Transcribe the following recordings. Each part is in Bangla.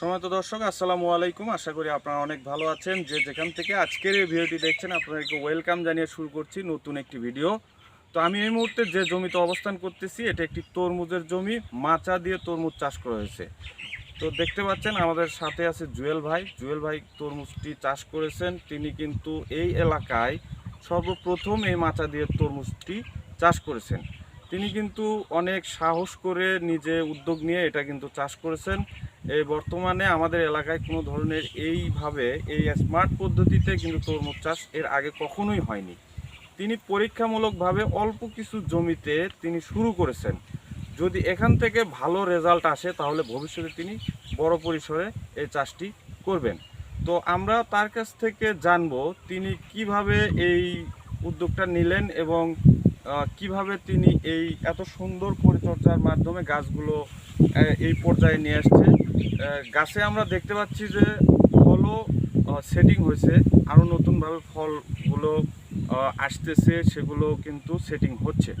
সময়ত দর্শক, আসসালামু আলাইকুম। আশা করি আপনারা অনেক ভালো আছেন। যে যেখান থেকে আজকের এই ভিডিওটি দেখছেন, আপনাদেরকে ওয়েলকাম জানিয়ে শুরু করছি নতুন একটি ভিডিও। তো আমি এই মুহূর্তে যে জমিতে অবস্থান করতেছি, এটা একটি তরমুজের জমি। মাচা দিয়ে তরমুজ চাষ করা হয়েছে। তো দেখতে পাচ্ছেন, আমাদের সাথে আছে জুয়েল ভাই। জুয়েল ভাই তরমুজটি চাষ করেছেন। তিনি কিন্তু এই এলাকায় সর্বপ্রথম এই মাচা দিয়ে তরমুজটি চাষ করেছেন। তিনি কিন্তু অনেক সাহস করে নিজে উদ্যোগ নিয়ে এটা কিন্তু চাষ করেছেন। এই বর্তমানে আমাদের এলাকায় কোনো ধরনের এইভাবে এই স্মার্ট পদ্ধতিতে কিন্তু তরমুজ চাষ এর আগে কখনোই হয়নি। তিনি পরীক্ষামূলকভাবে অল্প কিছু জমিতে তিনি শুরু করেছেন। যদি এখান থেকে ভালো রেজাল্ট আসে, তাহলে ভবিষ্যতে তিনি বড় পরিসরে এই চাষটি করবেন। তো আমরা তার কাছ থেকে জানব, তিনি কীভাবে এই উদ্যোগটা নিলেন এবং কীভাবে তিনি এই এত সুন্দর পরিচর্যার মাধ্যমে গাছগুলো এই পর্যায়ে নিয়ে আসছে। গাছে আমরা দেখতে পাচ্ছি যে ফলও সেটিং হয়েছে। আরও নতুনভাবে ফলগুলো আসতেছে সেগুলো কিন্তু সেটিং হচ্ছে।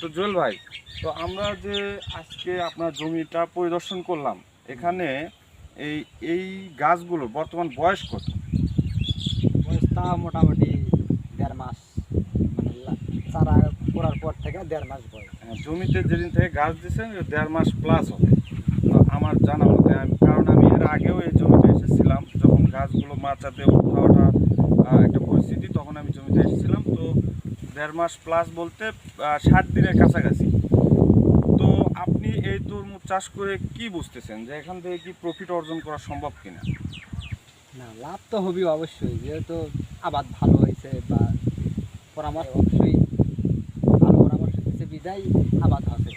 তো জুয়েল ভাই তো আমরা যে আজকে আপনার জমিটা পরিদর্শন করলাম এখানে এই এই গাছগুলো বর্তমান বয়স কত? বয়সটা মোটামুটি দেড় মাস মানে চারা করার পর থেকে দেড় মাস বয়স। হ্যাঁ, জমিতে যেদিন থেকে গাছ দিয়েছেন দেড় মাস প্লাস হবে। আমার জানা মতে আমি, কারণ আমি এর আগেও এই জমিতে এসেছিলাম, যখন গাছগুলো মাচাতে উঠা ওঠা একটা পরিস্থিতি, তখন আমি জমিতে এসেছিলাম। তো দেড় মাস প্লাস বলতে ষাট দিনের কাছাকাছি। তো আপনি এই তরমুজ চাষ করে কি বুঝতেছেন? যে এখান থেকে কি প্রফিট অর্জন করা সম্ভব কিনা? না, লাভ তো হবি অবশ্যই, যেহেতু আবাদ ভালো হয়েছে বা পরামর্শ অবশ্যই ভালো পরামর্শ দিচ্ছে বিদায় আবাদ হবে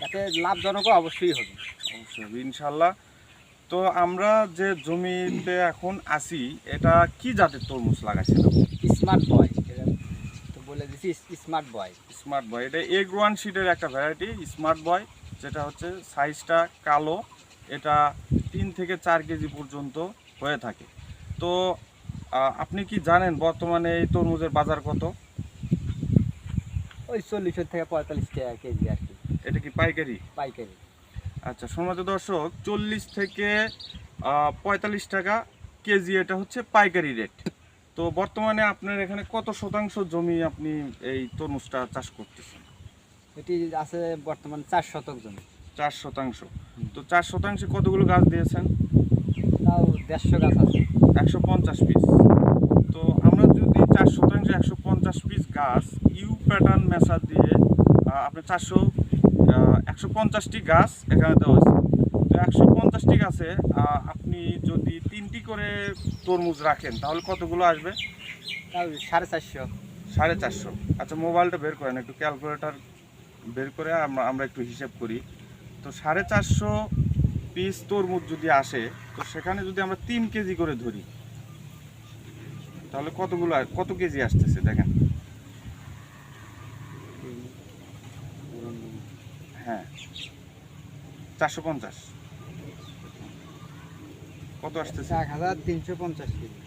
তাতে লাভজনকও অবশ্যই হবে। অবশ্যই ইনশাল্লাহ। তো আমরা যে জমিতে এখন আছি এটা কি জাতের তরমুজ লাগাইছিলাম স্মার্ট বয় তো বলে দিছি স্মার্ট বয়। স্মার্ট বয় এটা এগ ওয়ান শিটের একটা ভ্যারাইটি স্মার্ট বয় যেটা হচ্ছে সাইজটা কালো এটা তিন থেকে চার কেজি পর্যন্ত হয়ে থাকে। তো আপনি কি জানেন বর্তমানে এই তরমুজের বাজার কত? ওই চল্লিশের থেকে পঁয়তাল্লিশ টাকা কেজি আর কি। এটা কি পাইকারি? পাইকারি। আচ্ছা সম্মানিত দর্শক চল্লিশ থেকে পঁয়তাল্লিশ টাকা কেজি এটা হচ্ছে পাইকারি রেট। তো বর্তমানে আপনার এখানে কত শতাংশ জমি আপনি এই তরমুজটা চাষ করতেছেন? এটি আছে বর্তমান চার শতক জমি। চার শতাংশ। তো চার শতাংশে কতগুলো গাছ দিয়েছেন? তাও দেড়শো গাছ আছে। একশো পঞ্চাশ পিস। তো আমরা যদি চার শতাংশ একশো পঞ্চাশ পিস গাছ ইউ প্যাটার্ন মেশা দিয়ে আহ, আপনার চারশো একশো পঞ্চাশটি গাছ এখানে দেওয়া হয়েছে। তো একশো পঞ্চাশটি গাছে আপনি যদি তিনটি করে তরমুজ রাখেন তাহলে কতগুলো আসবে? সাড়ে চারশো। সাড়ে চারশো। আচ্ছা মোবাইলটা বের করেন একটু ক্যালকুলেটর বের করে আমরা আমরা একটু হিসেব করি। তো সাড়ে চারশো পিস তরমুজ যদি আসে তো সেখানে যদি আমরা তিন কেজি করে ধরি তাহলে কতগুলো কত কেজি আসতেছে দেখেন। হ্যাঁ। চারশো পঞ্চাশ। কত আসতেছে? এক হাজার তিনশো পঞ্চাশ কেজি।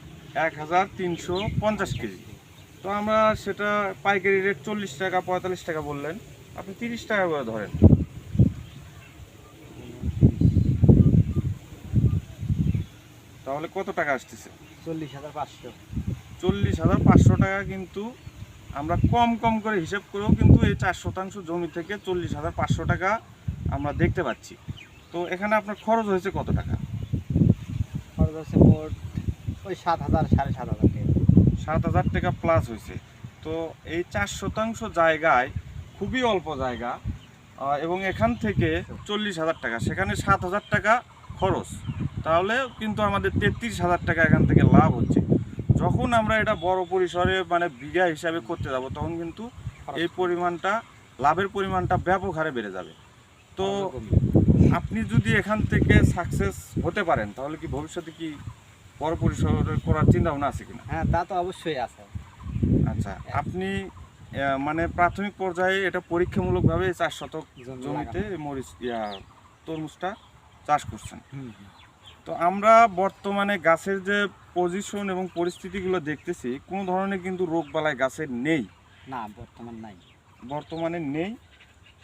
এক হাজার তিনশো পঞ্চাশ কেজি। তো আমরা সেটা পাইকারি রেট চল্লিশ টাকা পঁয়তাল্লিশ টাকা বললেন। আপনি তিরিশ টাকা করে ধরেন। তাহলে কত টাকা আসতেছে? চল্লিশ হাজার পাঁচশো। চল্লিশ হাজার পাঁচশো টাকা কিন্তু আমরা কম কম করে হিসেব করেও কিন্তু এই চার শতাংশ জমি থেকে চল্লিশ হাজার পাঁচশো টাকা আমরা দেখতে পাচ্ছি। তো এখানে আপনার খরচ হয়েছে কত টাকা? খরচ হচ্ছে মোট ওই সাত হাজার সাড়ে সাত হাজার টাকা। সাত হাজার টাকা প্লাস হয়েছে। তো এই চার শতাংশ জায়গায় খুবই অল্প জায়গা এবং এখান থেকে চল্লিশ হাজার টাকা সেখানে সাত হাজার টাকা খরচ। তাহলে কিন্তু আমাদের তেত্রিশ হাজার টাকা এখান থেকে লাভ হচ্ছে। যখন আমরা এটা বড় পরিসরে মানে বিঘা হিসাবে করতে যাব তখন কিন্তু এই পরিমাণটা লাভের পরিমাণটা ব্যাপক হারে বেড়ে যাবে। তো আপনি যদি এখান থেকে সাকসেস হতে পারেন তাহলে কি ভবিষ্যতে কি বড় পরিসরে করার চিন্তা ভাবনা আছে কিনা? হ্যাঁ তা তো অবশ্যই আছে। আচ্ছা আপনি মানে প্রাথমিক পর্যায়ে এটা পরীক্ষামূলকভাবে চার শতক জমিতে মরিচ ইয়া তরমুজটা চাষ করছেন। তো আমরা বর্তমানে গাছের যে পজিশন এবং পরিস্থিতিগুলো দেখতেছি কোনো ধরনের কিন্তু রোগ বালাই গাছের নেই। না বর্তমান নাই। বর্তমানে নেই।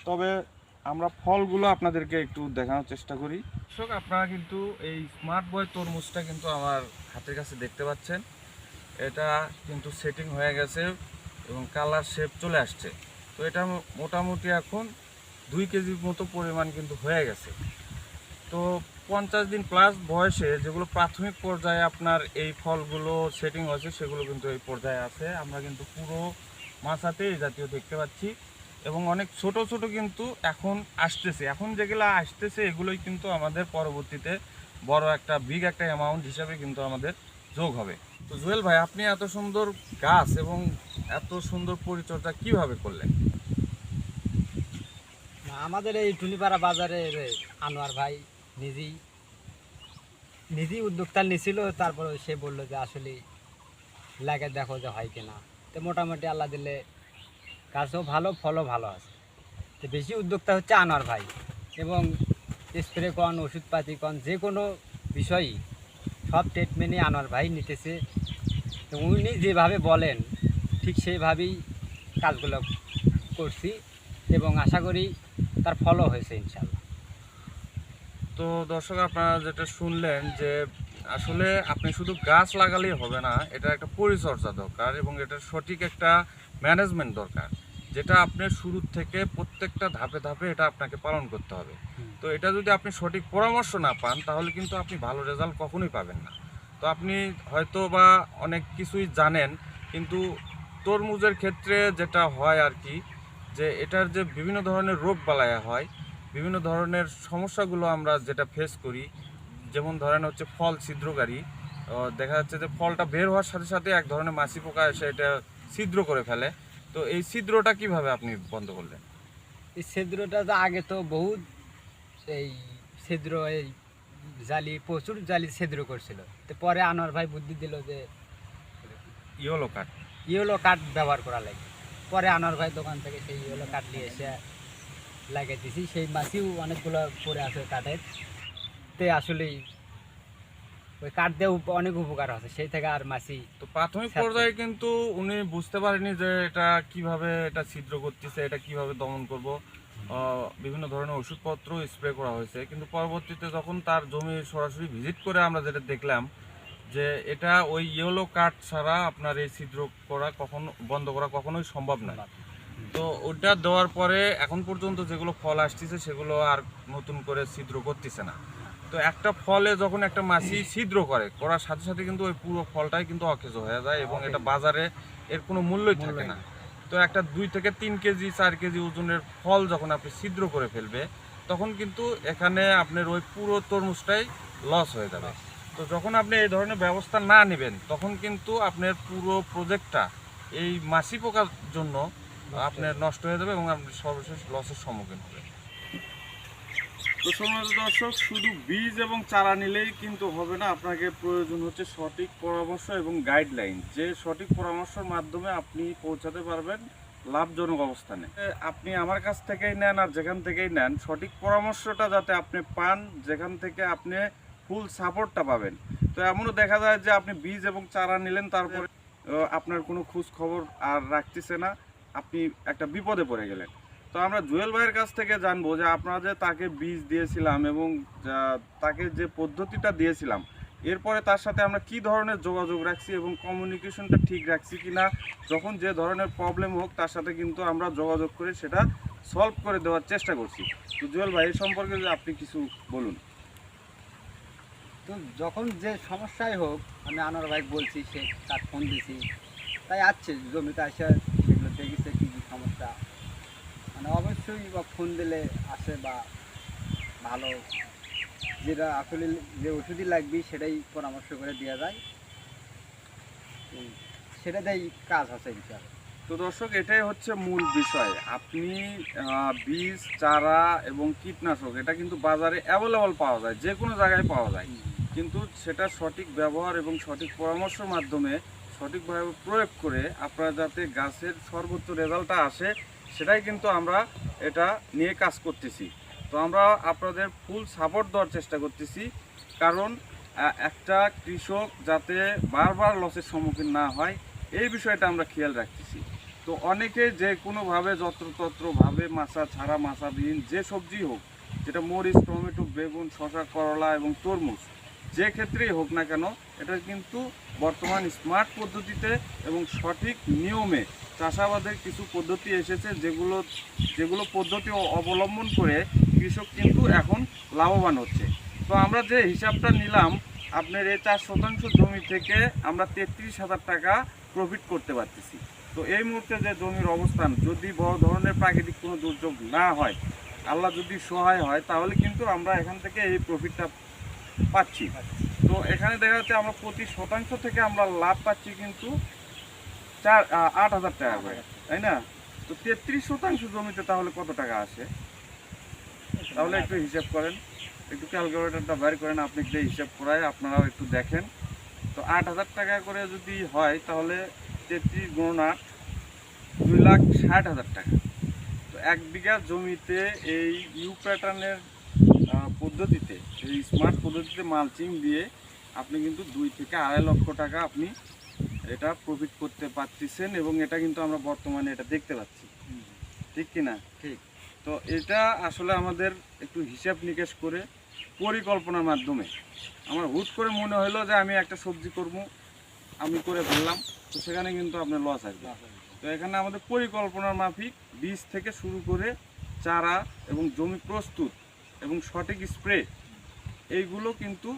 তবে আমরা ফলগুলো আপনাদেরকে একটু দেখানোর চেষ্টা করি। দর্শক আপনারা কিন্তু এই স্মার্ট বয় তরমুজটা কিন্তু আমার হাতের কাছে দেখতে পাচ্ছেন। এটা কিন্তু সেটিং হয়ে গেছে এবং কালার শেপ চলে আসছে। তো এটা মোটামুটি এখন দুই কেজির মতো পরিমাণ কিন্তু হয়ে গেছে। তো পঞ্চাশ দিন প্লাস বয়সে যেগুলো প্রাথমিক পর্যায়ে আপনার এই ফলগুলো সেটিং হয়েছে, সেগুলো কিন্তু এই পর্যায়ে আছে। আমরা কিন্তু পুরো মাছাতে এই জাতীয় দেখতে পাচ্ছি। এবং অনেক ছোট ছোট কিন্তু এখন আসতেছে। এখন যেগুলো আসতেছে, এগুলোই কিন্তু আমাদের পরবর্তীতে বড় একটা বিগ একটা অ্যামাউন্ট হিসাবে কিন্তু আমাদের যোগ হবে। তো জুয়েল ভাই, আপনি এত সুন্দর গাছ এবং এত সুন্দর পরিচর্যা কীভাবে করলেন? আমাদের এই টুনিপাড়া বাজারে আনোয়ার ভাই নিজেই নিজেই উদ্যোক্তা নিছিল তারপরে সে বলল যে আসলে লাগে দেখো যে হয় কিনা। তো মোটামুটি আল্লাহ দিলে গাছও ভালো, ফলও ভালো আছে। তো বেশি উদ্যোক্তা হচ্ছে আনোয়ার ভাই এবং স্প্রে কন, ওষুধপাতি কন, যে কোনো বিষয়ই সব ট্রিটমেন্টই আনোয়ার ভাই নিতেছে। উনি যেভাবে বলেন, ঠিক সেইভাবেই কাজগুলো করছি এবং আশা করি তার ফলও হয়েছে ইনশাল্লাহ তো দর্শক আপনারা যেটা শুনলেন যে আসলে আপনি শুধু গাছ লাগালেই হবে না এটা একটা পরিচর্যা দরকার এবং এটার সঠিক একটা ম্যানেজমেন্ট দরকার যেটা আপনি শুরু থেকে প্রত্যেকটা ধাপে ধাপে এটা আপনাকে পালন করতে হবে। তো এটা যদি আপনি সঠিক পরামর্শ না পান তাহলে কিন্তু আপনি ভালো রেজাল্ট কখনোই পাবেন না। তো আপনি হয়তো বা অনেক কিছুই জানেন কিন্তু তরমুজের ক্ষেত্রে যেটা হয় আর কি যে এটার যে বিভিন্ন ধরনের রোগ বালায়া হয় বিভিন্ন ধরনের সমস্যাগুলো আমরা যেটা ফেস করি যেমন ধরেন হচ্ছে ফল ছিদ্রকারী দেখা যাচ্ছে যে ফলটা বের হওয়ার সাথে সাথে এক ধরনের মাছি পোকা এসে এটা ছিদ্র করে ফেলে। তো এই ছিদ্রটা কীভাবে আপনি বন্ধ করলেন? এই ছিদ্রটা তো আগে তো বহুত এই ছিদ্র এই জালি প্রচুর জালি ছিদ্র করছিল। তো পরে আনোয়ার ভাই বুদ্ধি দিল যে ইয়েলো কাঠ ইয়েলো কাঠ ব্যবহার করা লাগে। পরে আনোয়ার ভাই দোকান থেকে সেই ইয়েলো কাঠ নিয়ে এসে লাগিয়ে দিছি সেই মাছিও অনেকগুলো পড়ে আছে কাঠের। তে আসলেই ওই কাঠ দিয়ে অনেক উপকার আছে। সেই থেকে আর মাছি তো প্রাথমিক পর্যায়ে কিন্তু উনি বুঝতে পারেনি যে এটা কীভাবে এটা ছিদ্র করতেছে এটা কীভাবে দমন করব। বিভিন্ন ধরনের ওষুধপত্র স্প্রে করা হয়েছে। কিন্তু পরবর্তীতে যখন তার জমি সরাসরি ভিজিট করে আমরা যেটা দেখলাম যে এটা ওই ইয়েলো কাঠ ছাড়া আপনার এই ছিদ্র করা কখনো বন্ধ করা কখনোই সম্ভব নয়। তো ওটা দেওয়ার পরে এখন পর্যন্ত যেগুলো ফল আসতেছে সেগুলো আর নতুন করে ছিদ্র করতেছে না। তো একটা ফলে যখন একটা মাছি ছিদ্র করে করার সাথে সাথে কিন্তু ওই পুরো ফলটাই কিন্তু অকেজ হয়ে যায় এবং এটা বাজারে এর কোনো মূল্যই থাকে না। তো একটা দুই থেকে তিন কেজি চার কেজি ওজনের ফল যখন আপনি ছিদ্র করে ফেলবে তখন কিন্তু এখানে আপনার ওই পুরো তরমুজটাই লস হয়ে যাবে। তো যখন আপনি এই ধরনের ব্যবস্থা না নেবেন তখন কিন্তু আপনার পুরো প্রজেক্টটা এই মাছি পোকার জন্য আপনার নষ্ট হয়ে যাবে এবং আপনি সর্বশেষ লসের সম্মুখীন হবে। তো সমাজ দর্শক, শুধু বীজ এবং চারা নিলেই কিন্তু হবে না, আপনাকে প্রয়োজন হচ্ছে সঠিক পরামর্শ এবং গাইডলাইন যে সঠিক পরামর্শের মাধ্যমে আপনি পৌঁছাতে পারবেন লাভজনক অবস্থানে। আপনি আমার কাছ থেকেই নেন আর যেখান থেকেই নেন, সঠিক পরামর্শটা যাতে আপনি পান, যেখান থেকে আপনি ফুল সাপোর্টটা পাবেন। তো এমনও দেখা যায় যে আপনি বীজ এবং চারা নিলেন, তারপরে আপনার কোনো খোঁজ খবর আর রাখতেছে না। আপনি একটা বিপদে পড়ে গেলেন। তো আমরা জুয়েল ভাইয়ের কাছ থেকে জানব যে আপনারা যে তাকে বীজ দিয়েছিলাম এবং তাকে যে পদ্ধতিটা দিয়েছিলাম, এরপরে তার সাথে আমরা কি ধরনের যোগাযোগ রাখছি এবং কমিউনিকেশনটা ঠিক রাখছি কিনা, যখন যে ধরনের প্রবলেম হোক তার সাথে কিন্তু আমরা যোগাযোগ করে সেটা সলভ করে দেওয়ার চেষ্টা করছি। তো জুয়েল ভাই এই সম্পর্কে আপনি কিছু বলুন। তো যখন যে সমস্যাই হোক, আমি আনোয়ার ভাই বলছি, সে তার ফোন দিছি। তাই আসছে, জমিতে আসে। সেগুলো দেখেছে কী কী সমস্যা? মানে অবশ্যই বা ফোন দিলে আসে বা ভালো। যেটা আসলে যে ওষুধই লাগবে সেটাই পরামর্শ করে দেওয়া যায়। এই সেটাতেই কাজ আছে ইনশাআল্লাহ তো দর্শক এটাই হচ্ছে মূল বিষয়। আপনি বীজ চারা এবং কীটনাশক এটা কিন্তু বাজারে অ্যাভেলেবল পাওয়া যায় যে কোনো জায়গায় পাওয়া যায়। কিন্তু সেটা সঠিক ব্যবহার এবং সঠিক পরামর্শের মাধ্যমে সঠিকভাবে প্রয়োগ করে আপনারা যাতে গাছের সর্বোচ্চ রেজাল্টটা আসে, সেটাই কিন্তু আমরা এটা নিয়ে কাজ করতেছি। তো আমরা আপনাদের ফুল সাপোর্ট দেওয়ার চেষ্টা করতেছি, কারণ একটা কৃষক যাতে বারবার লসের সম্মুখীন না হয়, এই বিষয়টা আমরা খেয়াল রাখতেছি। তো অনেকে যে কোনোভাবে যত্রতত্রভাবে মাছা ছাড়া মাছাবিহীন যে সবজি হোক, যেটা মরিচ, টমেটো, বেগুন শশা করলা এবং তরমুজ যে ক্ষেত্রেই হোক না কেন, এটা কিন্তু বর্তমান স্মার্ট পদ্ধতিতে এবং সঠিক নিয়মে চাষাবাদের কিছু পদ্ধতি এসেছে যেগুলো যেগুলো পদ্ধতি অবলম্বন করে কৃষক কিন্তু এখন লাভবান হচ্ছে। তো আমরা যে হিসাবটা নিলাম, আপনার এই চার শতাংশ জমি থেকে আমরা তেত্রিশ হাজার টাকা প্রফিট করতে পারতেছি। তো এই মুহূর্তে যে জমির অবস্থান, যদি বড় ধরনের প্রাকৃতিক কোনো দুর্যোগ না হয়, আল্লাহ যদি সহায় হয়, তাহলে কিন্তু আমরা এখান থেকে এই প্রফিটটা পাচ্ছি। তো এখানে দেখা যাচ্ছে আমরা প্রতি শতাংশ থেকে আমরা লাভ পাচ্ছি কিন্তু চার আট হাজার টাকা করে, তাই না? তো তেত্রিশ শতাংশ জমিতে তাহলে কত টাকা আসে? তাহলে একটু হিসাব করেন। একটু ক্যালকুলেটরটা বের করেন, আপনি যে হিসাব করায় আপনারাও একটু দেখেন। তো আট হাজার টাকা করে যদি হয়, তাহলে তেত্রিশ গুণ আট, দুই লাখ ষাট হাজার টাকা। তো এক বিঘা জমিতে এই ইউ প্যাটার্নের পদ্ধতিতে এই স্মার্ট পদ্ধতিতে মালচিং দিয়ে আপনি কিন্তু দুই থেকে আড়াই লক্ষ টাকা আপনি এটা প্রফিট করতে পারতেছেন এবং এটা কিন্তু আমরা বর্তমানে এটা দেখতে পাচ্ছি। ঠিক কি না? ঠিক। তো এটা আসলে আমাদের একটু হিসাব নিকেশ করে পরিকল্পনার মাধ্যমে। আমার হুট করে মনে হলো যে আমি একটা সবজি করব আমি করে ফেললাম তো সেখানে কিন্তু আপনার লস আসবে। তো এখানে আমাদের পরিকল্পনার মাফিক বীজ থেকে শুরু করে চারা এবং জমি প্রস্তুত এবং সঠিক স্প্রে, এইগুলো কিন্তু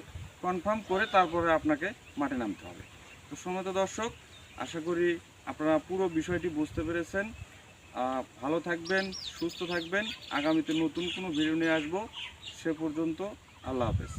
কনফার্ম করে তারপরে আপনাকে মাঠে নামতে হবে। তো সময় দর্শক, আশা করি আপনারা পুরো বিষয়টি বুঝতে পেরেছেন। ভালো থাকবেন, সুস্থ থাকবেন। আগামীতে নতুন কোনো ভিডিও নিয়ে আসব। সে পর্যন্ত আল্লাহ হাফেজ।